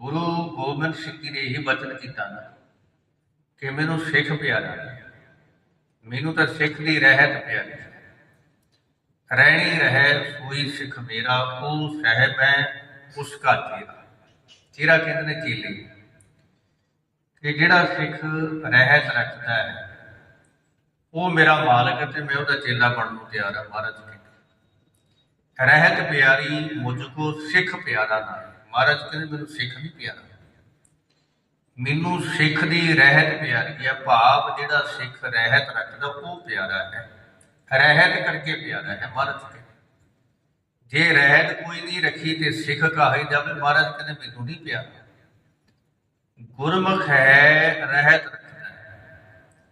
ਗੁਰੂ ਗੋਬਿੰਦ ਸਿੰਘ ਜੀ ਨੇ ਇਹ ਬਚਨ ਕੀਤਾ ਨਾ, ਕਿ ਮੈਨੂੰ ਸਿੱਖ ਪਿਆਰਾ ਮੈਨੂੰ ਤਾਂ ਸਿੱਖ ਦੀ ਰਹਿਤ ਪਿਆਰੀ ਰਹਿਣੀ ਰਹਿ ਸੋਈ ਸਿੱਖ ਮੇਰਾ ਉਹ ਸਹਿਬ ਹੈ, ਉਸ ਕਾ ਚੇਰਾ। ਚੇਰਾ ਕਹਿੰਦੇ ਨੇ ਚੇਲੇ। ਕਿ ਜਿਹੜਾ ਸਿੱਖ ਰਹਿਤ ਰੱਖਦਾ ਹੈ, ਉਹ ਮੇਰਾ ਮਾਲਕ ਤੇ ਮੈਂ ਉਹਦਾ ਚੇਲਾ ਬਣਨ ਨੂੰ ਤਿਆਰ ਹਾਂ, ਮਹਾਰਾਜ ਕਹਿੰਦੇ ਰਹਿਤ ਪਿਆਰੀ ਮੁਝ ਕੋ ਸਿੱਖ ਪਿਆਰਾ ਨਾ ਮਹਾਰਾਜ ਕਹਿੰਦੇ ਮੈਨੂੰ ਸਿੱਖ ਨਹੀਂ ਪਿਆਰਾ। ਮੈਨੂੰ ਸਿੱਖ ਦੀ ਰਹਿਤ ਪਿਆਰੀ ਹੈ ਭਾਵ ਜਿਹੜਾ ਸਿੱਖ ਰਹਿਤ ਰੱਖਦਾ ਉਹ ਪਿਆਰਾ ਹੈ। ਰਹਿਤ ਕਰਕੇ ਪਿਆਰਾ ਹੈ ਮਹਾਰਾਜ ਕਹਿੰਦੇ। ਜੇ ਰਹਿਤ ਕੋਈ ਨਹੀਂ ਰੱਖੀ ਤੇ ਸਿੱਖ ਕਾਹੇ ਜਾਵੇ? ਮਹਾਰਾਜ ਕਹਿੰਦੇ ਮੈਨੂੰ ਨਹੀਂ ਪਿਆਰਾ। ਗੁਰਮੁਖ ਹੈ, ਰਹਿਤ ਰੱਖਦਾ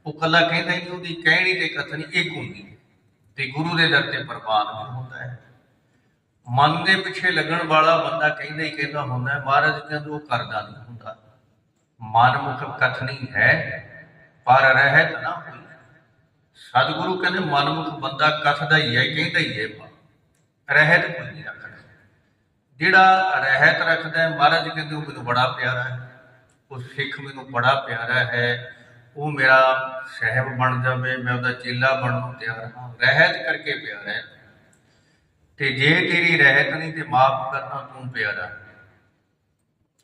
ਉਹ ਕੱਲਾ ਕਹਿੰਦਾ ਹੀ ਉਹਦੀ ਕਹਿਣੀ ਤੇ ਕਥਨੀ ਇੱਕ ਹੁੰਦੀ ਹੈ। ਤੇ ਗੁਰੂ ਦੇ ਦਰ ਤੇ ਪ੍ਰਵਾਨ ਵੀ ਹੁੰਦਾ ਮਨ ਦੇ ਪਿੱਛੇ ਲੱਗਣ ਵਾਲਾ ਬੰਦਾ ਕਹਿੰਦਾ ਹੀ ਕਹਿੰਦਾ ਹੁੰਦਾ ਮਹਾਰਾਜ ਕਹਿੰਦੇ ਉਹ ਕਰਦਾ ਨਹੀਂ ਹੁੰਦਾ। ਮਨਮੁਖ ਕਥਨੀ ਹੈ, ਪਰ ਰਹਿਤ ਨਾ ਹੋਈ। ਸਤਿਗੁਰੂ ਕਹਿੰਦੇ ਮਨਮੁਖ ਬੰਦਾ ਕਥਦਾ ਹੀ ਹੈ, ਕਹਿੰਦਾ ਹੀ ਹੈ ਪਰ ਰਹਿਤ ਕੋਈ ਨਹੀਂ ਰੱਖਦਾ। ਜਿਹੜਾ ਰਹਿਤ ਰੱਖਦਾ ਮਹਾਰਾਜ ਕਹਿੰਦੇ ਉਹ ਮੈਨੂੰ ਬੜਾ ਪਿਆਰਾ ਹੈ। ਉਹ ਸਿੱਖ ਮੈਨੂੰ ਬੜਾ ਪਿਆਰਾ ਹੈ। ਉਹ ਮੇਰਾ ਸਹਿਬ ਬਣ ਜਾਵੇ, ਮੈਂ ਉਹਦਾ ਚੇਲਾ ਬਣਨ ਨੂੰ ਤਿਆਰ ਹਾਂ। ਰਹਿਤ ਕਰਕੇ ਪਿਆਰਾ ਹੈ। ਤੇ ਜੇ ਤੇਰੀ ਰਹਿਤ ਨਹੀਂ ਤੇ ਮਾਫ ਕਰਨਾ ਤੂੰ ਪਿਆਰਾ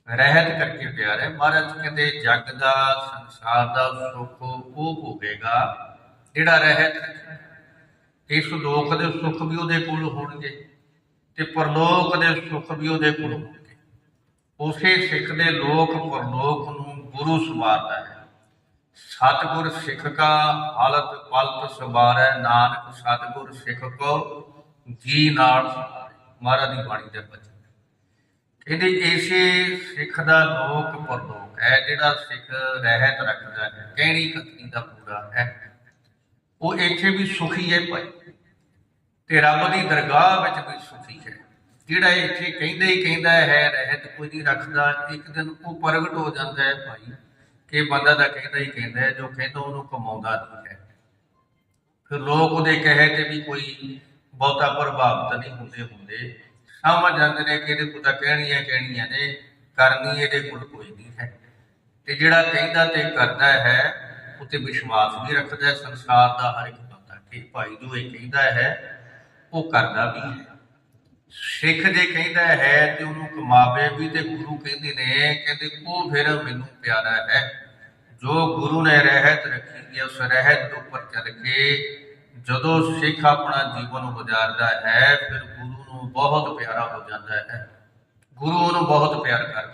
ਰਹਿਤ ਕਰਕੇ ਪਿਆਰਾ ਹੈ। ਮਹਾਰਾਜ ਕਹਿੰਦੇ, ਜਗ ਦਾ, ਸੰਸਾਰ ਦਾ ਸੁੱਖ ਉਹ ਭੋਗੇਗਾ ਜਿਹੜਾ ਰਹਿਤ ਇਸ ਲੋਕ ਦੇ ਸੁੱਖ ਵੀ ਉਹਦੇ ਕੋਲ ਹੋਣਗੇ ਤੇ ਪਰਲੋਕ ਦੇ ਸੁੱਖ ਵੀ ਉਹਦੇ ਕੋਲ ਹੋਣਗੇ। ਉਸੇ ਸਿੱਖ ਦੇ ਲੋਕ ਪਰਲੋਕ ਨੂੰ ਗੁਰੂ ਸਵਾਰਦਾ ਹੈ। ਸਤਿਗੁਰ ਸਿੱਖ ਕਾ ਹਾਲਤ ਪਲਤ ਸਵਾਰੈ, ਨਾਨਕ ਸਤਿਗੁਰ ਸਿੱਖ ਕੋ ਜੀ ਨਾਲ ਮਹਾਰਾਜ ਦੀ ਬਾਣੀ ਦਾ ਬਚਨ। ਕਹਿੰਦੇ ਇਸੇ ਸਿੱਖ ਦਾ ਲੋਕ ਪਰਲੋਕ ਹੈ, ਜਿਹੜਾ ਸਿੱਖ ਰਹਿਤ ਰੱਖਦਾ ਹੈ, ਕਹਿਣੀ ਕਥਨੀ ਦਾ ਪੂਰਾ ਹੈ। ਉਹ ਇੱਥੇ ਵੀ ਸੁਖੀ ਹੈ ਭਾਈ ਤੇ ਰੱਬ ਦੀ ਦਰਗਾਹ ਵਿੱਚ ਵੀ ਸੁਖੀ ਹੈ। ਜਿਹੜਾ ਇੱਥੇ ਕਹਿੰਦਾ ਹੀ ਕਹਿੰਦਾ ਹੈ, ਰਹਿਤ ਕੋਈ ਨਹੀਂ ਰੱਖਦਾ, ਇੱਕ ਦਿਨ ਉਹ ਪ੍ਰਗਟ ਹੋ ਜਾਂਦਾ ਹੈ ਭਾਈ ਕਿ ਬੰਦਾ ਤਾਂ ਕਹਿੰਦਾ ਹੀ ਕਹਿੰਦਾ ਹੈ, ਜੋ ਕਹਿੰਦਾ ਉਹਨੂੰ ਕਮਾਉਂਦਾ ਨਹੀਂ ਹੈ। ਫਿਰ ਲੋਕ ਉਹਦੇ ਕਹੇ ਤੇ ਵੀ ਕੋਈ ਬਹੁਤਾ ਪ੍ਰਭਾਵਿਤ ਨਹੀਂ ਹੁੰਦੇ ਹੁੰਦੇ। ਸਮਝ ਜਾਂਦੇ ਨੇ ਕਿ ਇਹਦੇ ਕੋਲ ਤਾਂ ਕਹਿਣੀਆਂ ਕਹਿਣੀਆਂ ਨੇ, ਕਰਨੀ ਇਹਦੇ ਕੋਲ ਕੋਈ ਨਹੀਂ ਹੈ। ਤੇ ਜਿਹੜਾ ਕਹਿੰਦਾ ਤੇ ਕਰਦਾ ਹੈ ਉਤੇ ਵਿਸ਼ਵਾਸ ਵੀ ਰੱਖਦਾ ਹੈ, ਸੰਸਾਰ ਦਾ ਹਰ ਇੱਕ ਬੰਦਾ ਕਿ ਭਾਈ ਜੋ ਇਹ ਕਹਿੰਦਾ ਹੈ, ਉਹ ਕਰਦਾ ਵੀ ਹੈ। ਸਿੱਖ ਜੇ ਕਹਿੰਦਾ ਹੈ ਤੇ ਉਹਨੂੰ ਕਮਾਵੇ ਵੀ ਤੇ ਗੁਰੂ ਕਹਿੰਦੇ ਨੇ, ਕਹਿੰਦੇ ਉਹ ਫਿਰ ਮੈਨੂੰ ਪਿਆਰਾ ਹੈ। ਜੋ ਗੁਰੂ ਨੇ ਰਹਿਤ ਰੱਖੀ ਹੈ, ਉਸ ਰਹਿਤ ਦੇ ਉੱਪਰ ਚੱਲ ਕੇ ਜਦੋਂ ਸਿੱਖ ਆਪਣਾ ਜੀਵਨ ਗੁਜ਼ਾਰਦਾ ਹੈ, ਫਿਰ ਗੁਰੂ ਨੂੰ ਬਹੁਤ ਪਿਆਰਾ ਹੋ ਜਾਂਦਾ ਹੈ। ਗੁਰੂ ਉਹਨੂੰ ਬਹੁਤ ਪਿਆਰ ਕਰਦਾ